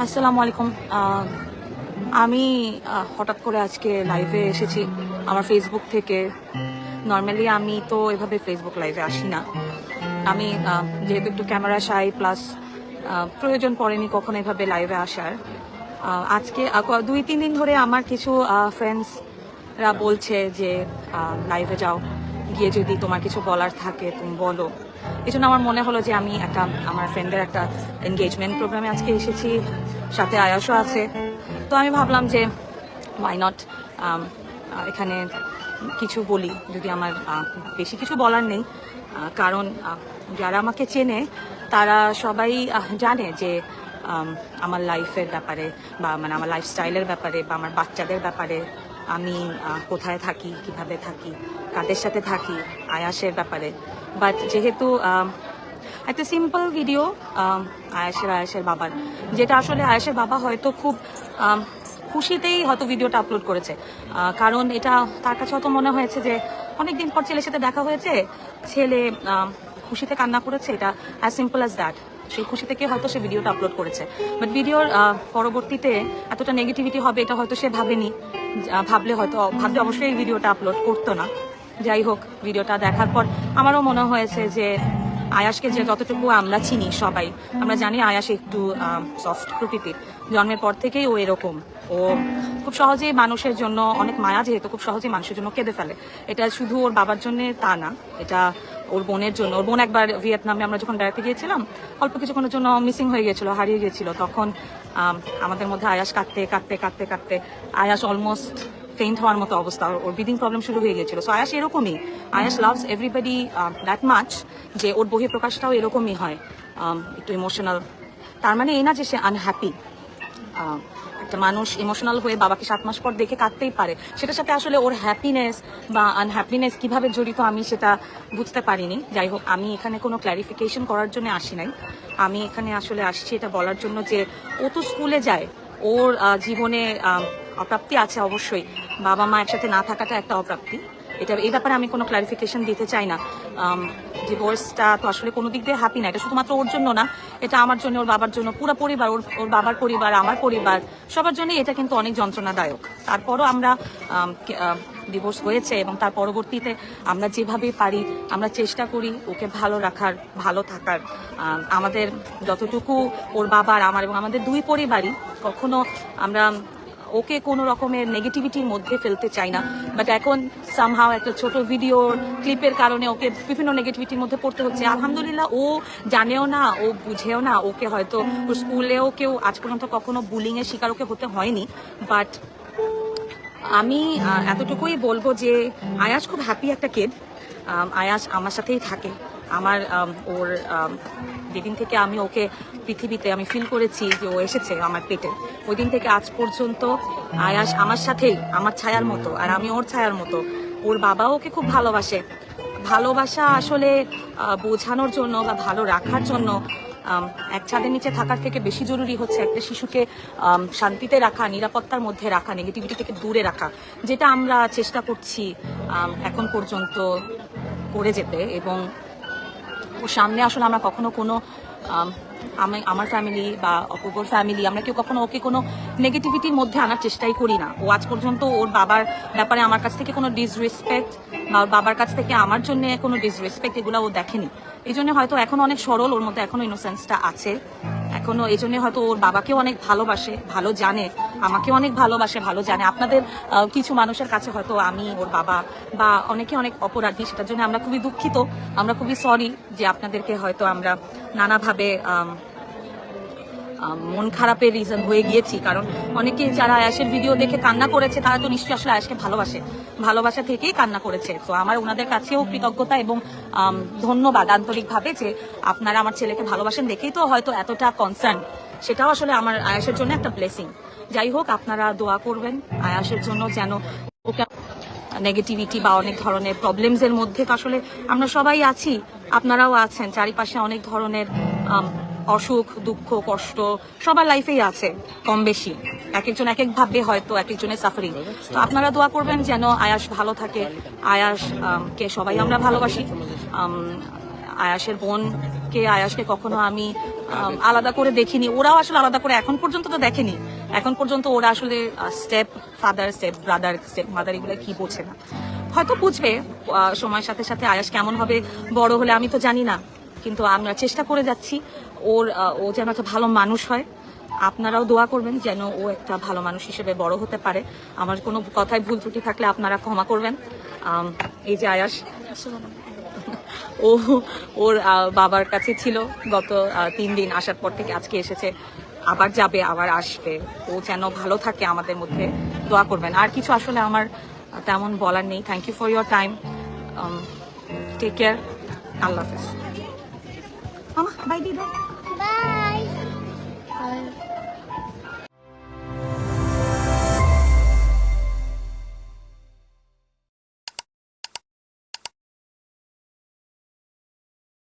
আসসালামু আলাইকুম। আমি হঠাৎ করে আজকে লাইভে এসেছি আমার ফেসবুক থেকে। নর্মালি আমি তো এভাবে ফেসবুক লাইভে আসি না। আমি যেহেতু একটু ক্যামেরা শাই প্লাস প্রয়োজন পড়েনি কখনো এভাবে লাইভে আসার। আজকে দুই, তিন দিন ধরে আমার কিছু ফ্রেন্ডসরা বলছে যে লাইভে যাও। গিয়ে যদি তোমার কিছু বলার থাকে, তুমি বলো। এই জন্য আমার মনে হলো যে আমি একটা, আমার ফ্রেন্ডের একটা এনগেজমেন্ট প্রোগ্রামে আজকে এসেছি, সাথে আয়াসও আছে। তো আমি ভাবলাম যে ওয়াই নট এখানে কিছু বলি, যদি আমার বেশি কিছু বলার নেই। কারণ যারা আমাকে চেনে, তারা সবাই জানে যে আমার লাইফের ব্যাপারে বা মানে আমার লাইফস্টাইলের ব্যাপারে বা, আমার বাচ্চাদের ব্যাপারে আমি কোথায় থাকি, কীভাবে থাকি, কাদের সাথে থাকি, আয়াসের ব্যাপারে। বাট যেহেতু একটা সিম্পল ভিডিও আয়াসের আয়াসের বাবার, যেটা আসলে আয়াসের বাবা হয়তো খুব খুশিতেই হয়তো ভিডিওটা আপলোড করেছে। কারণ এটা তার কাছে হয়তো মনে হয়েছে যে অনেকদিন পর ছেলের সাথে দেখা হয়েছে, ছেলে খুশিতে কান্না করেছে, এটা অ্যাজ সিম্পল অ্যাজ দ্যাট সেই খুশি থেকে হয়তো সে ভিডিওটা আপলোড করেছে। বাট ভিডিওর পরবর্তীতে এতটা নেগেটিভিটি হবে, এটা হয়তো সে ভাবেনি ভাবলে হয়তো, ভাবলে অবশ্যই এই ভিডিওটা আপলোড করতো না। যাই হোক ভিডিওটা দেখার পর আমারও মনে হয়েছে যে আয়াসকে যে যতটুকু আমরা চিনি সবাই, আমরা জানি আয়াস একটু সফট প্রকৃতির। জন্মের পর থেকেই ও এরকম। ও খুব সহজেই মানুষের জন্য অনেক মায়া, যেহেতু খুব সহজেই মানুষের জন্য কেঁদে ফেলে। এটা শুধু ওর বাবার জন্য তা না, এটা ওর বোনের জন্য। ওর বোন একবার ভিয়েতনামে আমরা যখন বেড়াতে গিয়েছিলাম, অল্প কিছুক্ষণের জন্য মিসিং হয়ে গেছিল হারিয়ে গেছিল তখন আমাদের মধ্যে আয়াস কাঁদতে কাঁদতে কাঁদতে কাঁদতে আয়াস অলমোস্ট ফেইন্ট হওয়ার মতো অবস্থা। ওর- ব্রিদিং প্রবলেম শুরু হয়ে গেছিল সো আয়াস এরকমই। আয়াস লাভস এভরিবডি দ্যাট মাচ যে ওর বহিঃপ্রকাশটাও এরকমই হয়। একটু ইমোশনাল তার মানে এই না যে সে আনহ্যাপি একটা মানুষ ইমোশনাল হয়ে বাবাকে সাত মাস পর দেখে কাঁদতেই পারে। সেটার সাথে আসলে ওর হ্যাপিনেস বা আনহ্যাপিনেস কীভাবে জড়িত আমি সেটা বুঝতে পারিনি। যাই হোক, আমি এখানে কোনো ক্ল্যারিফিকেশন করার জন্য আসি নাই। আমি এখানে আসলে আসছি এটা বলার জন্য যে ও তো স্কুলে যায়, ওর জীবনে অপ্রাপ্তি আছে অবশ্যই। বাবা মা একসাথে না থাকাটা একটা অপ্রাপ্তি। এটা, এই ব্যাপারে আমি কোনো ক্লারিফিকেশন দিতে চাই না। ডিভোর্সটা তো আসলে কোনো দিক দিয়ে হ্যাপি না। এটা শুধুমাত্র ওর জন্য না, এটা আমার জন্য, ওর বাবার জন্য, পুরো পরিবার, ওর ওর বাবার পরিবার, আমার পরিবার, সবার জন্যই এটা কিন্তু অনেক যন্ত্রণাদায়ক। তারপরও আমরা ডিভোর্স হয়েছে এবং তার পরবর্তীতে আমরা যেভাবে পারি, আমরা চেষ্টা করি ওকে ভালো রাখার, ভালো থাকার। আমাদের যতটুকু ওর বাবার, আমার এবং আমাদের দুই পরিবারই কখনো আমরা ওকে কোনো রকমের নেগেটিভিটির মধ্যে ফেলতে চাই না। বাট এখন সামহাও একটা ছোট ভিডিও ক্লিপের কারণে ওকে বিভিন্ন নেগেটিভিটির মধ্যে পড়তে হচ্ছে। আলহামদুলিল্লাহ, ও জানেও না, ও বুঝেও না, ওকে হয়তো স্কুলেও কেউ আজ পর্যন্ত কখনো বুলিং এর শিকার ওকে হতে হয়নি। বাট আমি এতটুকুই বলব যে আয়াস খুব হ্যাপি একটা কেড আয়াস আমার সাথেই থাকে। আমার ওর যেদিন থেকে আমি ওকে পৃথিবীতে আমি ফিল করেছি যে ও এসেছে আমার পেটে ওই দিন থেকে আজ পর্যন্ত আয়াস আমার সাথেই, আমার ছায়ার মতো আর আমি ওর ছায়ার মতো। ওর বাবা ওকে খুব ভালোবাসে। ভালোবাসা আসলে বোঝানোর জন্য বা ভালো রাখার জন্য এক ছাদের নিচে থাকার থেকে বেশি জরুরি হচ্ছে একটা শিশুকে শান্তিতে রাখা, নিরাপত্তার মধ্যে রাখা নেগেটিভিটি থেকে দূরে রাখা, যেটা আমরা চেষ্টা করছি এখন পর্যন্ত করে যেতে এবং ওর সামনে আসলে আমরা কখনো কোনো, আমি আমার ফ্যামিলি বা অপূর্বর ফ্যামিলি আমরা কেউ কখনো ওকে কোনো নেগেটিভিটির মধ্যে আনার চেষ্টাই করি না। ও আজ পর্যন্ত ওর বাবার ব্যাপারে আমার কাছ থেকে কোনো ডিসরেসপেক্ট বা ওর বাবার কাছ থেকে আমার জন্য কোনো ডিসরেসপেক্ট এগুলো ও দেখেনি। এই জন্য হয়তো এখন অনেক সরল, ওর মধ্যে এখনও ইনোসেন্সটা আছে। এখনও এই জন্য হয়তো ওর বাবাকেও অনেক ভালোবাসে, ভালো জানে, আমাকে অনেক ভালোবাসে, ভালো জানে। আপনাদের কিছু মানুষের কাছে হয়তো আমি, ওর বাবা বা অনেকে অনেক অপরাধী, সেটার জন্য আমরা খুবই দুঃখিত। আমরা খুবই সরি যে আপনাদেরকে হয়তো আমরা নানাভাবে মন খারাপের রিজন হয়ে গিয়েছি। কারণ অনেকে যারা আয়াসের ভিডিও দেখে কান্না করেছে, তারা তো নিশ্চয়ই আসলে আয়াসকে ভালোবাসে। ভালোবাসা থেকেই কান্না করেছে। তো আমার ওনাদের কাছেও কৃতজ্ঞতা এবং ধন্যবাদ আন্তরিকভাবে যে আপনারা আমার ছেলেকে ভালোবাসেন দেখেই তো হয়তো এতটা কনসার্ন সেটাও আসলে আমার আয়াসের জন্য একটা ব্লেসিং যাই হোক, আপনারা দোয়া করবেন আয়াসের জন্য যেন ওকে নেগেটিভিটি বা অনেক ধরনের প্রবলেমস এর মধ্যে আসলে আমরা সবাই আছি, আপনারাও আছেন, চারিপাশে অনেক ধরনের অসুখ, দুঃখ, কষ্ট, সবার লাইফেই আছে কম বেশি এক একজন এক এক ভাবে হয়তো এক একজনের সাফারিং তো আপনারা দোয়া করবেন যেন আয়াস ভালো থাকে। আয়াস কে সবাই আমরা ভালোবাসি। আয়াসের বোনকে, আয়াসকে কখনো আমি আলাদা করে দেখিনি। ওরাও আসলে আলাদা করে এখন পর্যন্ত তো দেখেনি। এখন পর্যন্ত ওরা আসলে step father step brother step mother এগুলো কি বোঝে না। হয়তো বুঝবে সময়ের সাথে সাথে আয়াস কেমন হবে, বড় হলে আমি তো জানি না। কিন্তু আমরা চেষ্টা করে যাচ্ছি। ওর ও যেন একটা ভালো মানুষ হয়। আপনারাও দোয়া করবেন যেন ও একটা ভালো মানুষ হিসেবে বড় হতে পারে। আমার কোনো কথায় ভুল ত্রুটি থাকলে আপনারা ক্ষমা করবেন। এই যে আয়াস, ও, ওর বাবার কাছে ছিল গত তিন দিন আসার পর থেকে আজকে এসেছে। আবার যাবে, আবার আসবে। ও যেন ভালো থাকে আমাদের মধ্যে। দোয়া করবেন। আর কিছু আসলে আমার তেমন বলার নেই। Thank you for your time take care আল্লাহ হাফেজ। Bye, Dido. Bye. Bye.